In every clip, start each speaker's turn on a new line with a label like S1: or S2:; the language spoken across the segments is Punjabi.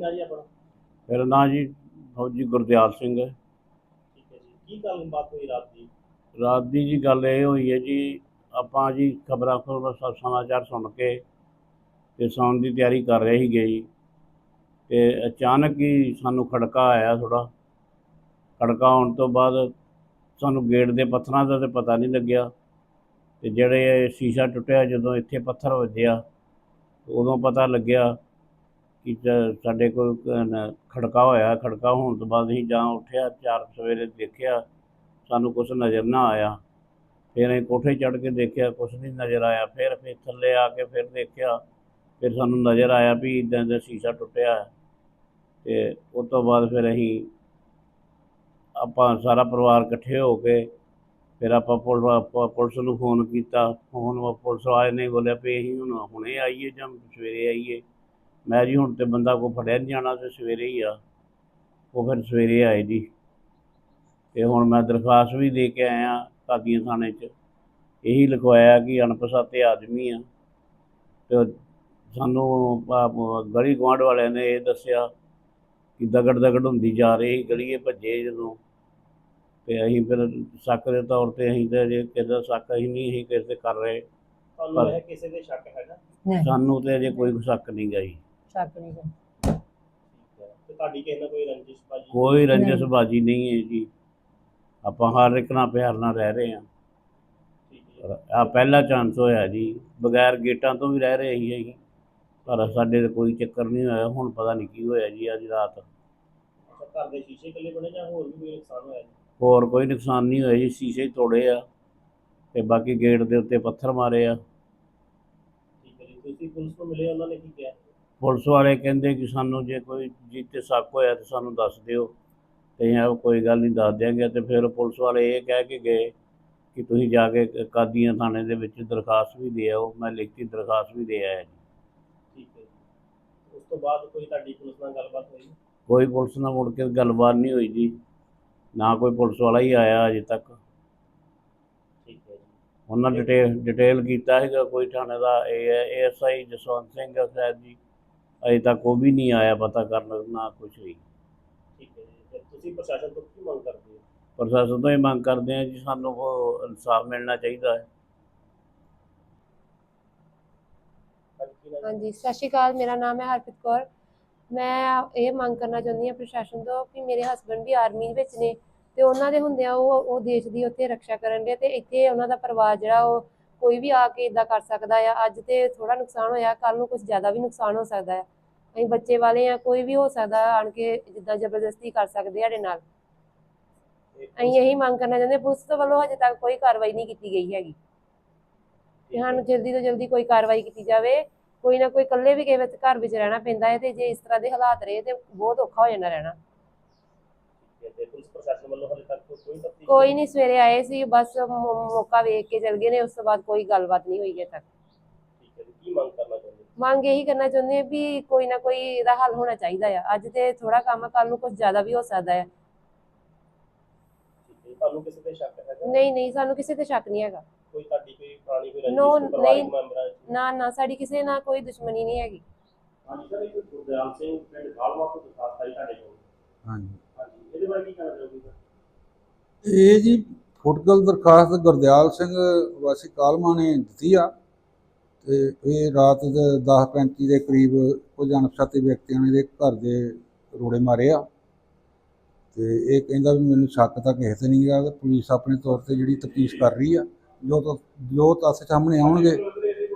S1: ਨਾਂ ਜੀ ਆਪਣਾ?
S2: ਮੇਰਾ ਨਾਂ ਜੀ ਫੌਜੀ ਗੁਰਦਿਆਲ ਸਿੰਘ ਹੈ।
S1: ਠੀਕ ਹੈ ਜੀ। ਕੀ ਗੱਲ ਬਾਤ ਹੋਈ ਰਾਤ ਦੀ?
S2: ਰਾਤ ਦੀ ਜੀ ਗੱਲ ਇਹ ਹੋਈ ਹੈ ਜੀ ਆਪਾਂ ਜੀ ਖਬਰਾਂ ਖਬਰਾਂ ਸਭ ਸਮਾਚਾਰ ਸੁਣ ਕੇ ਤੇ ਸੌਣ ਦੀ ਤਿਆਰੀ ਕਰ ਰਹੇ ਸੀਗੇ ਜੀ। ਤੇ ਅਚਾਨਕ ਹੀ ਸਾਨੂੰ ਖੜਕਾ ਆਇਆ ਥੋੜਾ ਖੜਕਾ ਆਉਣ ਤੋਂ ਬਾਅਦ ਸਾਨੂੰ ਗੇਟ ਦੇ ਪੱਥਰਾਂ ਦਾ ਤੇ ਪਤਾ ਨਹੀਂ ਲੱਗਿਆ। ਤੇ ਜਿਹੜੇ ਸ਼ੀਸ਼ਾ ਟੁੱਟਿਆ ਜਦੋਂ ਇੱਥੇ ਪੱਥਰ ਵੱਜਿਆ ਉਦੋਂ ਪਤਾ ਲੱਗਿਆ ਕਿ ਸਾਡੇ ਕੋਲ ਕ- ਖੜਕਾ ਹੋਇਆ, ਖੜਕਾ ਹੋਣ ਤੋਂ ਬਾਅਦ ਅਸੀਂ ਜਾਂ ਉੱਠਿਆ, ਚਾਰ ਸਵੇਰੇ ਦੇਖਿਆ, ਸਾਨੂੰ ਕੁਝ ਨਜ਼ਰ ਨਾ ਆਇਆ। ਫਿਰ ਅਸੀਂ ਕੋਠੇ ਚੜ੍ਹ ਕੇ ਦੇਖਿਆ ਕੁਝ ਨਹੀਂ ਨਜ਼ਰ ਆਇਆ। ਫਿਰ ਫਿਰ ਥੱਲੇ ਆ ਕੇ ਫਿਰ ਦੇਖਿਆ, ਫਿਰ ਸਾਨੂੰ ਨਜ਼ਰ ਆਇਆ ਵੀ ਇਦਾਂ ਦਾ ਸ਼ੀਸ਼ਾ ਟੁੱਟਿਆ ਹੈ। ਤੇ ਉਸ ਤੋਂ ਬਾਅਦ ਫਿਰ ਅਸੀਂ ਆਪਾਂ ਸਾਰਾ ਪਰਿਵਾਰ ਇਕੱਠੇ ਹੋ ਕੇ ਫਿਰ ਆਪਾਂ ਪੁਲ- ਪੁਲਿਸ ਨੂੰ ਫੋਨ ਕੀਤਾ। ਫੋਨ, ਪੁਲਿਸ ਵਾਲੇ ਨੇ ਬੋਲਿਆ ਵੀ ਅਸੀਂ ਹੁਣ, ਹੁਣੇ ਆਈਏ ਜਾਂ ਸਵੇਰੇ ਆਈਏ। ਮੈਂ ਜੀ ਹੁਣ ਤੇ ਬੰਦਾ ਕੋ ਫੜਿਆ ਨਹੀਂ ਜਾਣਾ ਤੇ ਸਵੇਰੇ ਹੀ ਆ। ਉਹ ਫਿਰ ਸਵੇਰੇ ਆਏ ਜੀ। ਤੇ ਹੁਣ ਮੈਂ ਦਰਖਾਸਤ ਵੀ ਦੇ ਕੇ ਆਇਆ ਕਾਦੀਆਂ ਥਾਣੇ 'ਚ। ਇਹੀ ਲਿਖਵਾਇਆ ਕਿ ਅਣਪਛਾਤੇ ਆਦਮੀ ਆ। ਤੇ ਸਾਨੂੰ ਗਲੀ ਗੁਆਂਢ ਵਾਲਿਆਂ ਨੇ ਇਹ ਦੱਸਿਆ ਕਿ ਦਗੜ ਦਗੜ ਹੁੰਦੀ ਜਾ ਰਹੀ ਗਲੀਏ ਭੱਜੇ ਜਦੋਂ। ਤੇ ਅਸੀਂ ਫਿਰ ਸ਼ੱਕ ਦੇ ਤੌਰ ਤੇ ਅਸੀਂ ਤੇ ਅਜੇ ਕਿਸੇ ਦਾ ਸ਼ੱਕ ਅਸੀਂ ਨਹੀਂ ਅਸੀਂ ਕਿਸੇ ਤੇ ਕਰ ਰਹੇ।
S1: ਤੁਹਾਨੂੰ
S2: ਪਰ-
S1: ਇਹ ਕਿਸੇ ਦੇ ਸ਼ੱਕ ਹੈਗਾ?
S2: ਸਾਨੂੰ ਤੇ ਅਜੇ ਕੋਈ ਸ਼ੱਕ ਨਹੀਂ ਗਈ
S3: ਸ਼ੱਕ ਨਹੀਂ ਗਾ।
S1: ਠੀਕ ਹੈ। ਤੇ ਤੁਹਾਡੀ ਕਿਸੇ ਨਾਲ ਕੋਈ ਰੰਜਿਸ਼ ਬਾਜੀ?
S2: ਕੋਈ ਰੰਜਸਬਾਜੀ ਨਹੀਂ। ਹੈ ਜੀ। ਆਪਾਂ ਹਰ ਇੱਕ ਨਾਲ ਪਿਆਰ ਨਾਲ ਰਹਿ ਰਹੇ ਹਾਂ।
S1: ਠੀਕ ਹੈ।
S2: ਆ ਪਹਿਲਾ ਚਾਂਸ ਹੋਇਆ ਜੀ। ਬਗੈਰ ਗੇਟਾਂ ਤੋਂ ਵੀ ਰਹਿ ਰਹੇ ਸੀ ਅਸੀਂ। ਪਰ ਸਾਡੇ ਤੇ ਕੋਈ ਚੱਕਰ ਨਹੀਂ ਹੋਇਆ। ਹੁਣ ਪਤਾ ਨਹੀਂ ਕੀ ਹੋਇਆ ਜੀ ਅੱਜ ਰਾਤ।
S1: ਅੱਛਾ ਘਰ ਦੇ ਸ਼ੀਸ਼ੇ ਇਕੱਲੇ ਬਣੇ ਜਾਂ ਹੋਰ ਵੀ ਕੋਈ ਨੁਕਸਾਨ ਹੋਇਆ ਜੀ?
S2: ਹੋਰ ਕੋਈ ਨੁਕਸਾਨ ਨਹੀਂ ਹੋਇਆ ਜੀ। ਸ਼ੀਸ਼ੇ ਹੀ ਤੋੜੇ ਆ। ਤੇ ਬਾਕੀ ਗੇਟ ਦੇ ਉੱਤੇ ਪੱਥਰ ਮਾਰੇ ਆ।
S1: ਠੀਕ ਹੈ ਜੀ। ਤੁਸੀਂ ਪੁਲਿਸ ਨੂੰ ਮਿਲੇ ਉਹਨਾਂ ਨੇ ਕੀ ਕਿਹਾ?
S2: ਪੁਲਿਸ ਵਾਲੇ ਕਹਿੰਦੇ ਕਿ ਸਾਨੂੰ ਜੇ ਕੋਈ ਜਿੱਤੇ ਸ਼ੱਕ ਹੋਇਆ ਤੇ ਸਾਨੂੰ ਦੱਸ ਦਿਓ। ਤੇ ਆ ਕੋਈ ਗੱਲ ਨਹੀਂ ਦੱਸ ਦਿਆਂਗੇ ਤੇ ਫਿਰ ਪੁਲਿਸ ਵਾਲੇ ਇਹ ਕਹਿ ਕੇ ਗਏ ਕਿ ਤੁਸੀਂ ਜਾ ਕੇ ਕਾਦੀਆਂ ਥਾਣੇ ਦੇ ਵਿੱਚ ਦਰਖਾਸਤ ਵੀ ਦੇ ਆਓ। ਮੈਂ ਲਿਖਤੀ ਦਰਖਾਸਤ ਵੀ ਦੇ ਆਇਆ ਜੀ।
S1: ਠੀਕ ਹੈ ਜੀ। ਉਸ ਤੋਂ ਬਾਅਦ ਕੋਈ ਤੁਹਾਡੀ ਪੁਲਿਸ ਨਾਲ ਗੱਲਬਾਤ ਹੋਈ?
S2: ਕੋਈ ਪੁਲਿਸ ਨਾਲ ਮੁੜ ਕੇ ਗੱਲਬਾਤ ਨਹੀਂ ਹੋਈ ਜੀ। ਨਾ ਕੋਈ ਪੁਲਿਸ ਵਾਲਾ ਹੀ ਆਇਆ ਅਜੇ ਤੱਕ।
S1: ਠੀਕ ਹੈ ਜੀ।
S2: ਉਹਨਾਂ ਡਿਟੇਲ ਡਿਟੇਲ ਕੀਤਾ ਹੈਗਾ ਕੋਈ ਥਾਣੇ ਦਾ ਇਹ ਐਸਆਈ ਜਸਵੰਤ ਸਿੰਘ ਸਾਹਿਬ ਜੀ। ਅਜੇ ਤੱਕ ਉਹ ਵੀ ਨਹੀਂ ਆਇਆ ਪਤਾ ਕਰਨ ਨਾ ਕੁਛ ਵੀ।
S1: ਠੀਕ ਹੈ ਜੀ ਤੇ ਤੁਸੀਂ ਪ੍ਰਸ਼ਾਸਨ ਤੋਂ ਕੀ ਮੰਗ ਕਰਦੇ ਹੋ?
S2: ਪ੍ਰਸ਼ਾਸਨ ਤੋਂ ਹੀ ਮੰਗ ਕਰਦੇ ਹਾਂ ਜੀ ਸਾਨੂੰ ਉਹ ਇਨਸਾਫ ਮਿਲਣਾ ਚਾਹੀਦਾ ਹੈ।
S1: ਹਾਂਜੀ ਹੈ?
S4: ਸਤਿ ਸ਼੍ਰੀ ਅਕਾਲ ਮੇਰਾ ਨਾਮ ਹੈ ਹਰਪ੍ਰੀਤ ਕੌਰ। ਮੈਂ ਇਹ ਮੰਗ ਕਰਨਾ ਚਾਹੁੰਦੀ ਹਾਂ ਪ੍ਰਸ਼ਾਸਨ ਤੋਂ ਕਿ ਮੇਰੇ ਹਸਬੰਡ ਵੀ ਆਰਮੀ ਵਿੱਚ ਨੇ ਤੇ ਉਹਨਾਂ ਦੇ ਹੁੰਦਿਆਂ ਉਹ ਉਹ ਦੇਸ਼ ਦੀ ਉੱਥੇ ਰੱਖਿਆ ਕਰਨ ਦੇ ਤੇ ਇੱਥੇ ਉਹਨਾਂ ਦਾ ਪਰਿਵਾਰ ਜਿਹੜਾ ਉਹ ਕੋਈ ਵੀ ਆ ਕੇ ਇਦਾਂ ਕਰ ਸਕਦਾ ਆ ਅੱਜ ਤੇ ਥੋੜਾ ਨੁਕਸਾਨ ਹੋਇਆ ਕੱਲ ਨੂੰ ਕੁਝ ਜ਼ਿਆਦਾ ਵੀ ਨੁਕਸਾਨ ਹੋ ਸਕਦਾ ਹੈ ਅਸੀਂ ਬੱਚੇ ਵਾਲੇ ਆ ਕੋਈ ਵੀ ਹੋ ਸਕਦਾ ਆਣ ਕੇ ਜਿੱਦਾਂ ਜ਼ਬਰਦਸਤੀ ਕਰ ਸਕਦੇ ਆ ਸਾਡੇ ਨਾਲ। ਅਸੀਂ ਇਹੀ ਮੰਗ ਕਰਨਾ ਚਾਹੁੰਦੇ ਪੁਲਿਸ ਤੋਂ ਵੱਲੋਂ ਹਜੇ ਤੱਕ ਕੋਈ ਕਾਰਵਾਈ ਨਹੀਂ ਕੀਤੀ ਗਈ ਹੈਗੀ। ਤੇ। ਸਾਨੂੰ ਜਲਦੀ ਤੋਂ ਜਲਦੀ ਕੋਈ ਕਾਰਵਾਈ ਕੀਤੀ ਜਾਵੇ ਕੋਈ ਨਾ ਕੋਈ ਇਕੱਲੇ ਵੀ ਕਿਸੇ ਵਿੱਚ ਘਰ ਵਿੱਚ ਰਹਿਣਾ ਪੈਂਦਾ ਹੈ ਤੇ ਜੇ ਇਸ ਤਰ੍ਹਾਂ ਦੇ ਹਾਲਾਤ ਰਹੇ ਤੇ ਬਹੁਤ ਔਖਾ ਹੋ ਜਾਂਦਾ ਰਹਿਣਾ।
S1: ਪੁਲਿਸ ਪ੍ਰਸ਼ਾਸਨ ਵੱਲੋਂ ਕੋਈ
S4: ਨਹੀਂ ਸਵੇਰੇ ਆਏ ਸੀ ਬਸ ਮੌ- ਮੌਕਾ ਵੇਖ ਕੇ ਚਲ ਗਏ ਨੇ ਉਸ ਤੋਂ ਬਾਅਦ ਕੋਈ ਗੱਲਬਾਤ ਨਹੀਂ ਹੋਈ ਤੱਕ।
S1: ਠੀਕ ਹੈ ਜੀ ਕੀ ਮੰਗ ਕਰਨਾ ਚਾਹੁੰਦੇ ਹੋ?
S4: ਮੰਗ ਇਹੀ ਕਰਨਾ ਚਾਹੁੰਦੇ ਹਾਂ ਵੀ ਕੋਈ ਨਾ ਕੋਈ ਇਹਦਾ ਹੱਲ ਹੋਣਾ ਚਾਹੀਦਾ ਆ। ਅੱਜ ਤੇ ਥੋੜਾ ਕੰਮ ਕੱਲ ਨੂੰ ਕੁਝ ਜ਼ਿਆਦਾ ਵੀ ਹੋ ਸਕਦਾ ਹੈ
S1: ਠੀਕ ਹੈ ਤੁਹਾਨੂੰ ਕਿਸੇ ਤੇ ਸ਼ੱਕ ਹੈਗਾ?
S4: ਨਹੀਂ ਨਹੀਂ ਸਾਨੂੰ ਕਿਸੇ ਤੇ ਸ਼ੱਕ ਨਹੀਂ ਹੈਗਾ।
S1: ਕੋਈ ਤੁਹਾਡੀ ਕੋਈ ਪੁਰਾਣੀ ਕੋਈ
S4: No,
S1: ਰੰਜਿਸ਼ ਪਰਿਵਾਰਕ
S4: ਨਹੀਂ।
S1: ਮੈਂਬਰਾਂ ਚ
S4: ਨਾ ਨਾ ਸਾਡੀ ਕਿਸੇ ਨਾਲ ਕੋਈ ਦੁਸ਼ਮਣੀ ਨਹੀਂ ਹੈਗੀ।
S1: ਹਾਂਜੀ ਸਰ ਇੱਕ ਗੁਰਦਿਆਲ ਸਿੰਘ ਪਿੰਡ ਖਾਲਵਾ ਤੋਂ ਦਰਖਾਸਤ ਆਈ ਤੁਹਾਡੇ ਕੋਲ।
S5: ਹਾਂਜੀ।
S1: ਹਾਂਜੀ ਇਹਦੇ ਬਾਰੇ ਕੀ ਕਹਿਣਾ ਚਾਹੋਗੇ ਸਰ?
S5: ਇਹ ਜੀ ਫੁਟਕਲ ਦਰਖਾਸਤ ਗੁਰਦਿਆਲ ਸਿੰਘ ਵਾਸੀ ਕਾਲਮਾ ਨੇ ਦਿੱਤੀ ਆ ਤੇ ਇਹ ਰਾਤ ਦੇ 10:35 ਦੇ ਕਰੀਬ ਕੁਝ ਅਣਪਛਾਤੇ ਵਿਅਕਤੀਆਂ ਨੇ ਇਹਦੇ ਘਰ ਦੇ ਰੋੜੇ ਮਾਰੇ ਆ। ਤੇ ਇਹ ਕਹਿੰਦਾ ਵੀ ਮੈਨੂੰ ਸ਼ੱਕ ਤਾਂ ਕਿਸੇ ਤੇ ਨਹੀਂ ਗਾ ਤੇ ਪੁਲਿਸ ਆਪਣੇ ਤੌਰ ਤੇ ਜਿਹੜੀ ਤਫਤੀਸ਼ ਕਰ ਰਹੀ ਆ, ਜੋ ਤਾਂ ਜੋ ਤੱਥ ਸਾਹਮਣੇ ਆਉਣਗੇ,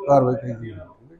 S5: ਕਾਰਵਾਈ ਕੀਤੀ ਜਾਊਗੀ